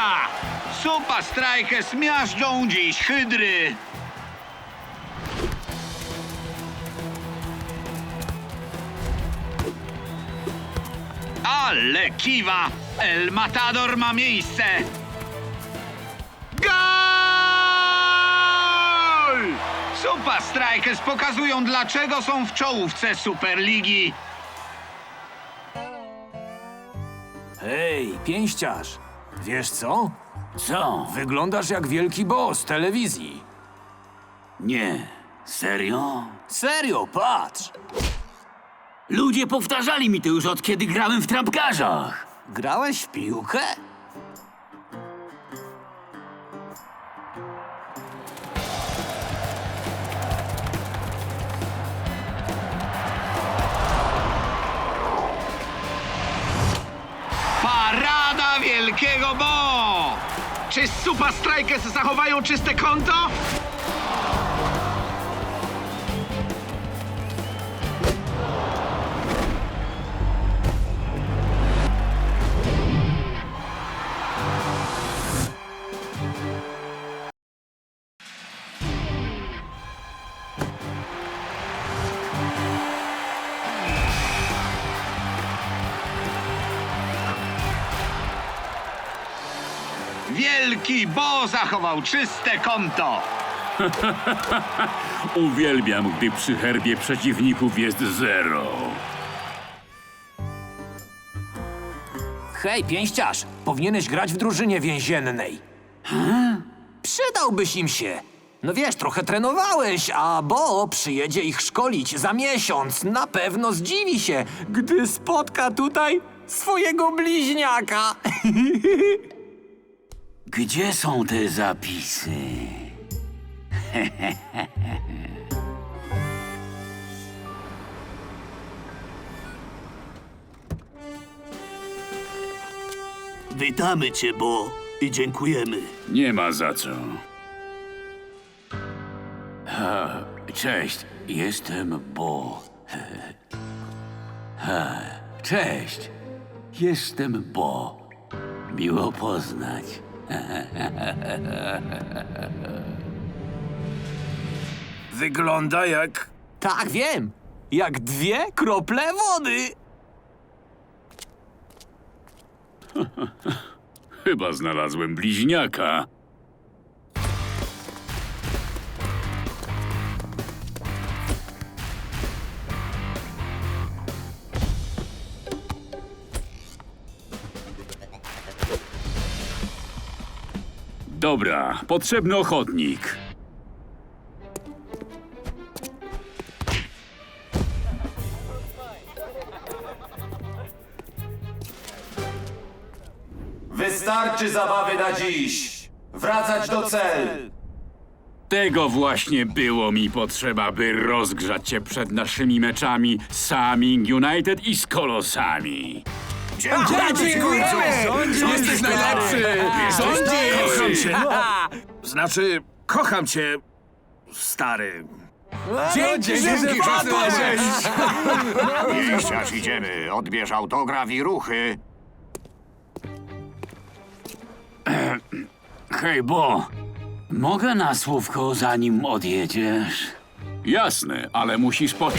Ekstra! Super Strikers miażdżą dziś hydry. Ale kiwa! El Matador ma miejsce! Gol! Super Strikers pokazują, dlaczego są w czołówce Superligi. Hej, pięściarz! Wiesz co? Co? Wyglądasz jak wielki boss telewizji. Nie. Serio? Serio, patrz! Ludzie powtarzali mi to już od kiedy grałem w trampkarzach. Grałeś w piłkę? Super Strikers zachowają czyste konto? Wielki Bo zachował czyste konto. Uwielbiam, gdy przy herbie przeciwników jest zero. Hej, pięściarz! Powinieneś grać w drużynie więziennej. Przydałbyś im się. No wiesz, trochę trenowałeś, a Bo przyjedzie ich szkolić za miesiąc. Na pewno zdziwi się, gdy spotka tutaj swojego bliźniaka. Gdzie są te zapisy? Witamy cię, Bo, i dziękujemy. Nie ma za co. Cześć, jestem Bo. Ha, Cześć, jestem Bo. Miło poznać. Wygląda jak... Tak, wiem. Jak dwie krople wody. Chyba znalazłem bliźniaka. Dobra, potrzebny ochotnik. Wystarczy zabawy na dziś. Wracać do cel. Tego właśnie było mi potrzeba, by rozgrzać cię przed naszymi meczami z Saming United i z Kolosami. Jesteś najlepszy! Kocham cię! Znaczy, kocham cię, stary. Dzięki, że wpadłeś. Idziemy, odbierz autograf i ruchy. Hej, Bo, mogę na słówko zanim odjedziesz? Jasne, ale musisz po...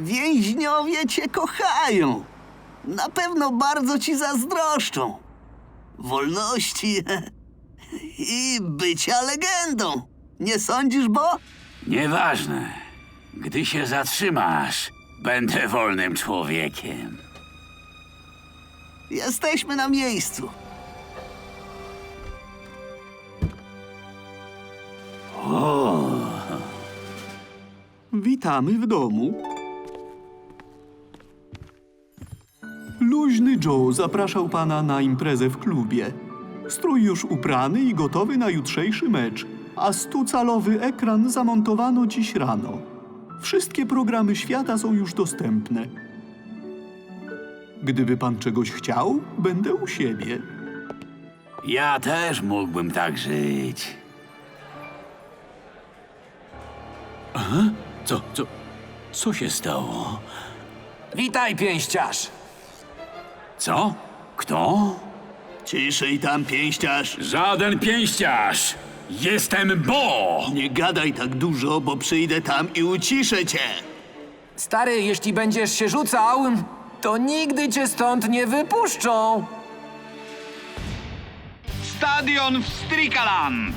Więźniowie cię kochają. Na pewno bardzo ci zazdroszczą. Wolności i bycia legendą. Nie sądzisz, Bo? Nieważne. Gdy się zatrzymasz, będę wolnym człowiekiem. Jesteśmy na miejscu. Witamy w domu. Luźny Joe zapraszał pana na imprezę w klubie. Strój już uprany i gotowy na jutrzejszy mecz, a stucalowy ekran zamontowano dziś rano. Wszystkie programy świata są już dostępne. Gdyby pan czegoś chciał, będę u siebie. Ja też mógłbym tak żyć. Co, co, co się stało? Witaj, pięściarz. Co? Kto? Ciszej tam, pięściarz. Żaden pięściarz! Jestem Bo! Nie gadaj tak dużo, bo przyjdę tam i uciszę cię. Stary, jeśli będziesz się rzucał, to nigdy cię stąd nie wypuszczą. Stadion w Strikaland.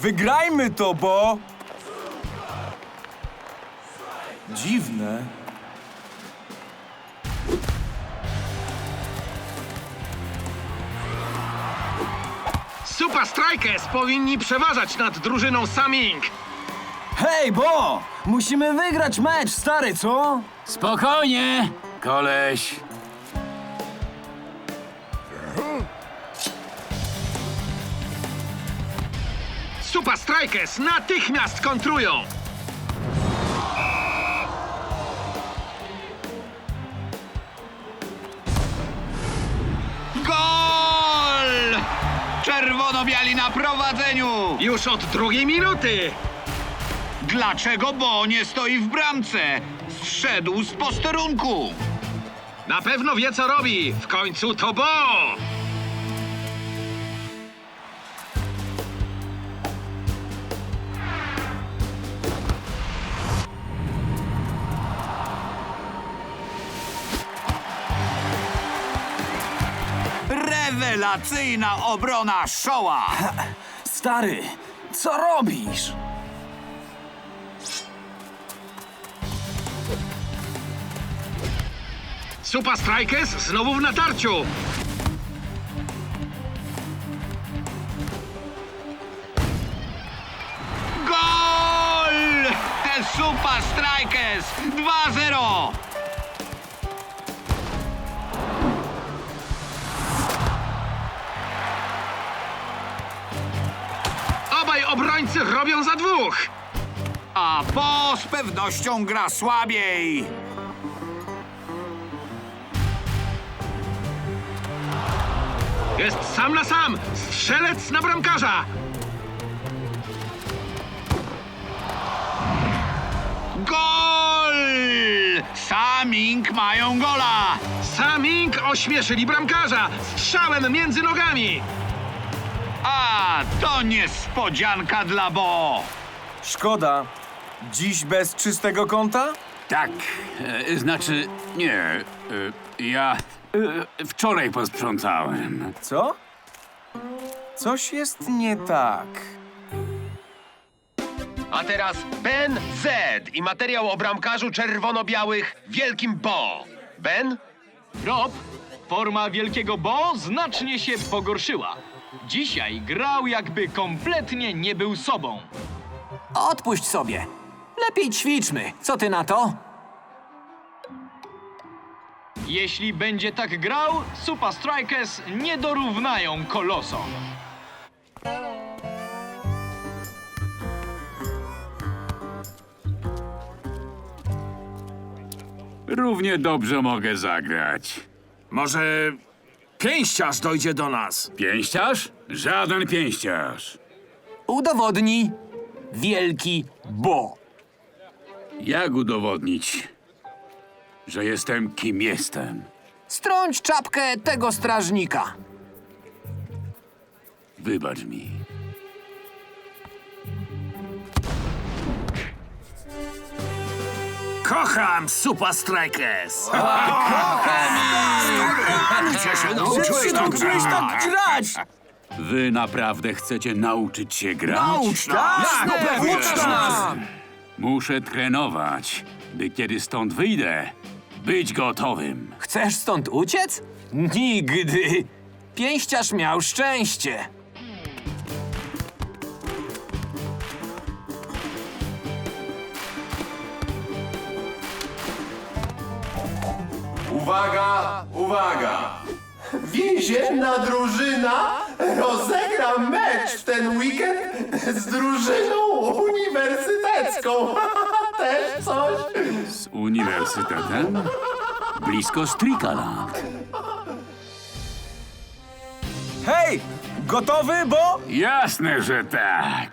Wygrajmy to, bo... Dziwne. Super Strikers powinni przeważać nad drużyną Saming. Hej, bo! Musimy wygrać mecz, stary, co? Spokojnie, Koleś, Super Strikers natychmiast kontrują. Czerwono-biali na prowadzeniu. Już od drugiej minuty. Dlaczego Bo nie stoi w bramce? Zszedł z posterunku. Na pewno wie co robi. W końcu to Bo. Rewelacyjna obrona Szoła. Stary, co robisz? Super Strikers znowu w natarciu. Gol! Te Super Strikers 2-0. Robią za dwóch. A Bo z pewnością gra słabiej. Jest sam na sam. Strzelec na bramkarza. Gol! Saming mają gola. Saming ośmieszyli bramkarza strzałem między nogami. A to niespodzianka dla Bo. Szkoda. Dziś bez czystego konta? tak, e, znaczy, nie, e, ja e, wczoraj posprzątałem. Co? Coś jest nie tak. A teraz Ben Z i materiał o bramkarzu czerwono-białych Wielkim Bo. Ben? Rob, forma wielkiego Bo znacznie się pogorszyła. Dzisiaj grał jakby kompletnie nie był sobą. Odpuść sobie. Lepiej ćwiczmy. Co ty na to? Jeśli będzie tak grał, Super Strikers nie dorównają kolosom. Równie dobrze mogę zagrać. Może pięściarz dojdzie do nas? Pięściarz? Żaden pięściarz. Udowodnij. Wielki Bo. Jak udowodnić, że jestem kim jestem? Strąć czapkę tego strażnika. Wybacz mi. Kocham Super Strikers. Gdzie się nauczyłeś tak grać? tak grać? Wy naprawdę chcecie nauczyć się grać? Naucz nas! no pewnie. Ucz nas! Muszę trenować, by kiedy stąd wyjdę, być gotowym. Chcesz stąd uciec? Nigdy. Pięściarz miał szczęście. Uwaga, uwaga! Więzienna drużyna rozegra mecz w ten weekend z drużyną uniwersytecką. Też coś? Z uniwersytetem? Blisko Strikaland. Hej! Gotowy, bo... Jasne, że tak.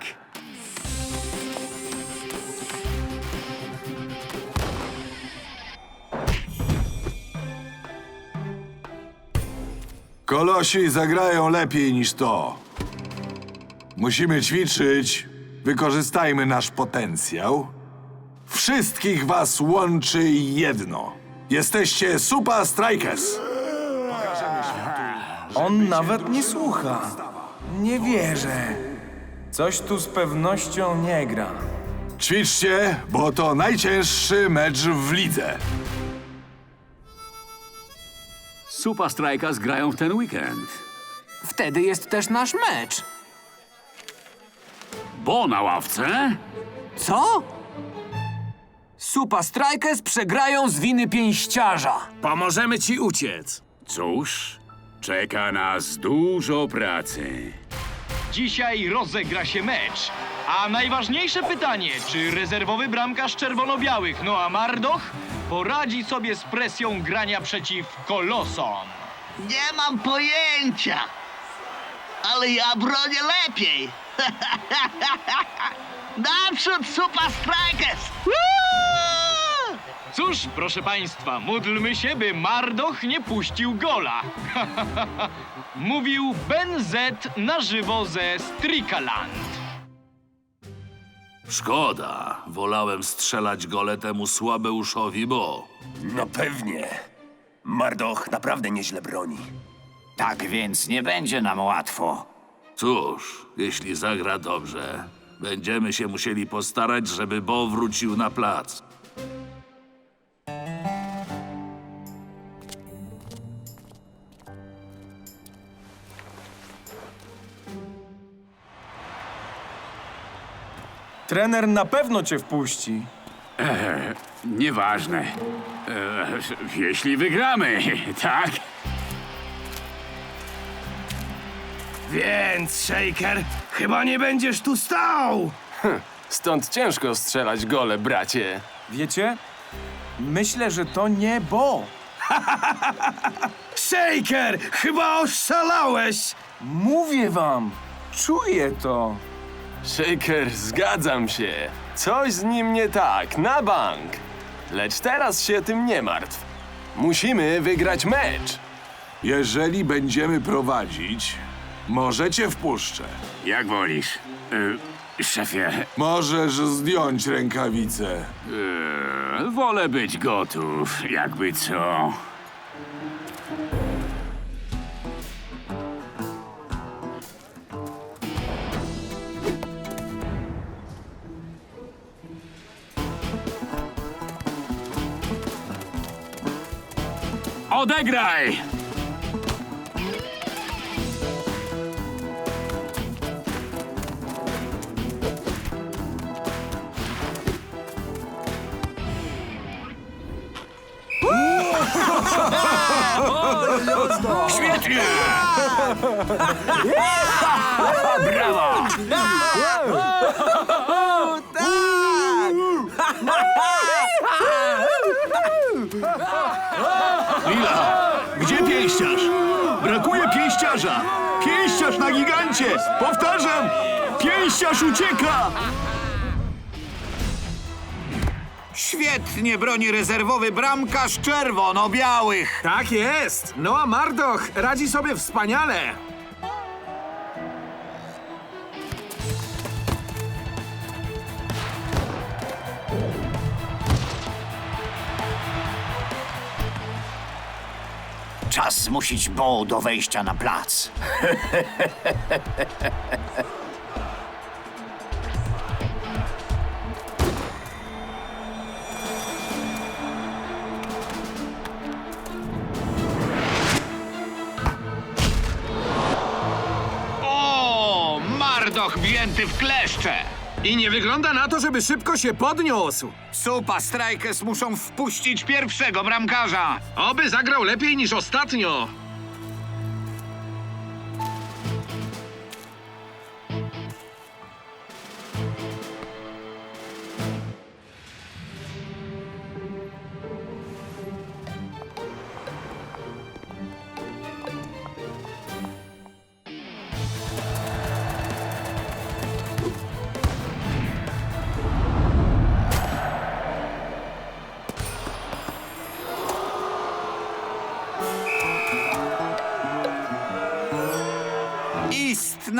Kolosi zagrają lepiej niż to. Musimy ćwiczyć. Wykorzystajmy nasz potencjał. Wszystkich was łączy jedno. Jesteście Super Strikers. On nawet nie słucha. Nie wierzę. Coś tu z pewnością nie gra. Ćwiczcie, bo to najcięższy mecz w lidze. Super Strikers grają w ten weekend. Wtedy jest też nasz mecz. Bo na ławce? Co? Supa Strikers przegrają z winy pięściarza. Pomożemy ci uciec. Cóż, czeka nas dużo pracy. Dzisiaj rozegra się mecz. A najważniejsze pytanie, czy rezerwowy bramkarz czerwono-białych Noah Mardoch poradzi sobie z presją grania przeciw Kolosom? Nie mam pojęcia. Ale ja bronię lepiej. Naprzód Super Strikers! Woo! Cóż, proszę państwa, módlmy się, by Mardoch nie puścił gola. Mówił Ben Z na żywo ze Strikaland. Szkoda. Wolałem strzelać gole temu słabeuszowi, bo... No pewnie. Mardoch naprawdę nieźle broni. Tak więc nie będzie nam łatwo. Cóż, jeśli zagra dobrze, będziemy się musieli postarać, żeby Bo wrócił na plac. Trener na pewno cię wpuści. Nieważne. E, jeśli wygramy, tak? Więc, Shaker, chyba nie będziesz tu stał! Stąd ciężko strzelać gole, bracie. Wiecie? Myślę, że to nie Bo. Shaker, chyba oszalałeś! Mówię wam, czuję to. Shaker, zgadzam się. Coś z nim nie tak, na bank. Lecz teraz się tym nie martw. Musimy wygrać mecz. Jeżeli będziemy prowadzić, może cię wpuszczę. Jak wolisz. E, szefie, Możesz zdjąć rękawice. e, wolę być gotów, jakby co. Odegraj! Świetnie! Brawo! Gdzie pięściarz? Brakuje pięściarza! Pięściarz na gigancie! Powtarzam! Pięściarz ucieka! Świetnie broni rezerwowy bramkarz czerwono-białych. Tak jest! Noah Mardoch radzi sobie wspaniale! Zmusić Bo do wejścia na plac. O, Mardoch wzięty w kleszcze. I nie wygląda na to, żeby szybko się podniósł. Super Strikers muszą wpuścić pierwszego bramkarza. Oby zagrał lepiej niż ostatnio.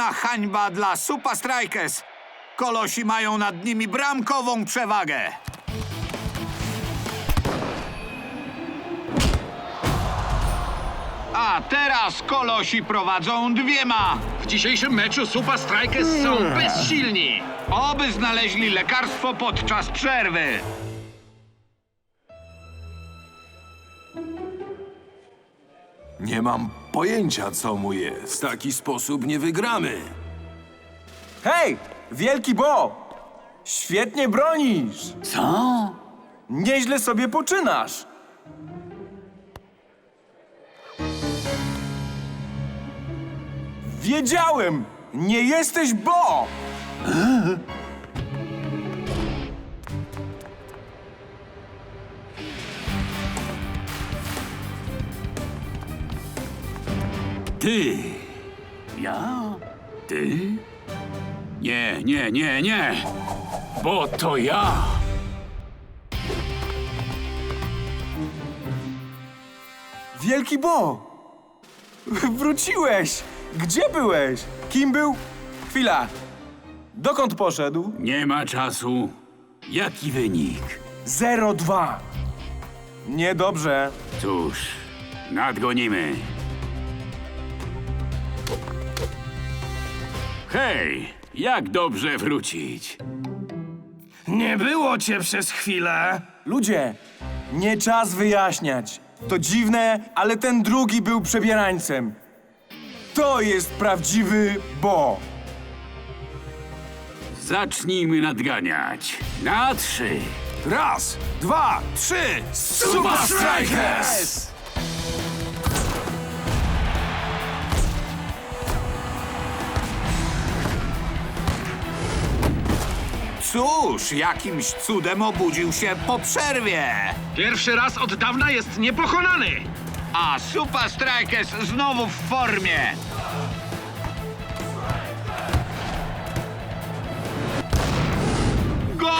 Kompletna hańba dla Super Strikers. Kolosi mają nad nimi bramkową przewagę. A teraz kolosi prowadzą dwiema. W dzisiejszym meczu Super Strikers są bezsilni. Oby znaleźli lekarstwo podczas przerwy. Nie mam pojęcia, co mu jest. W taki sposób nie wygramy. Hej, Wielki Bo! Świetnie bronisz! Co? Nieźle sobie poczynasz! Wiedziałem! Nie jesteś Bo! Ty. Ja? Ty? Nie, nie, nie, nie. Bo to ja. Wielki Bo! Wróciłeś! Gdzie byłeś? Kim był? Chwila. Dokąd poszedł? Nie ma czasu. Jaki wynik? 0-2. Niedobrze. Cóż, nadgonimy. Hej, jak dobrze wrócić. Nie było cię przez chwilę. Ludzie, nie czas wyjaśniać. To dziwne, ale ten drugi był przebierańcem. To jest prawdziwy Bo. Zacznijmy nadganiać. Na trzy. Raz, dwa, trzy! Super Strikers! Cóż, jakimś cudem obudził się po przerwie. Pierwszy raz od dawna jest niepokonany. A Super Strikers znowu w formie. Gol!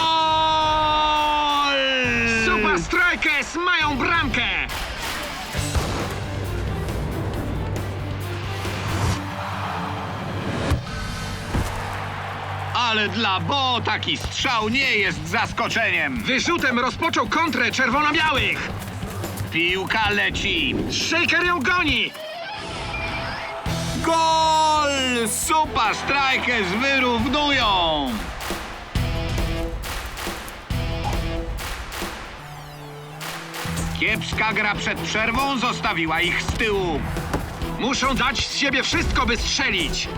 Super Strikers mają bramkę. Ale dla Bo taki strzał nie jest zaskoczeniem. Wyrzutem rozpoczął kontrę czerwono-białych. Piłka leci. Shaker ją goni. Gol! Super Strikers wyrównują. Kiepska gra przed przerwą zostawiła ich z tyłu. Muszą dać z siebie wszystko, by strzelić.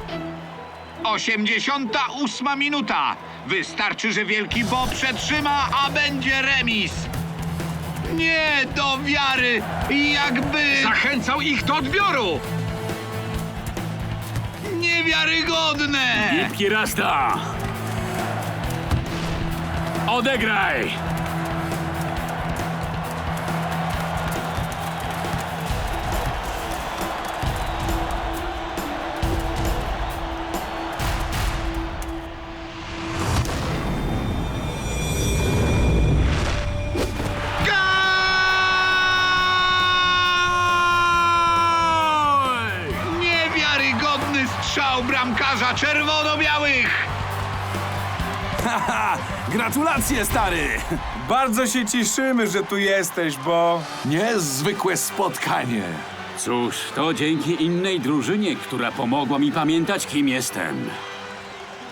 88 minuta. Wystarczy, że Wielki Bo przetrzyma, a będzie remis. Nie do wiary, jakby Zachęcał ich do odbioru. niewiarygodne. Gipki Rasta! Odegraj! Czerwono-białych. Gratulacje, stary! Bardzo się cieszymy, że tu jesteś, bo... Niezwykłe spotkanie. Cóż, to dzięki innej drużynie, która pomogła mi pamiętać, kim jestem.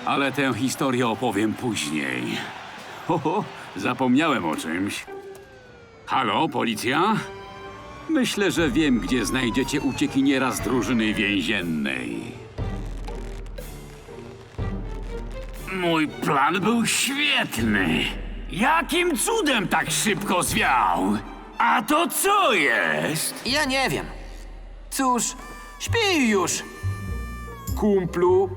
Ale tę historię opowiem później. Ho, ho, zapomniałem o czymś. Halo, policja? Myślę, że wiem, gdzie znajdziecie uciekiniera z drużyny więziennej. Mój plan był świetny. Jakim cudem tak szybko zwiał? A to co jest? Ja nie wiem. Cóż, śpij już. Kumplu.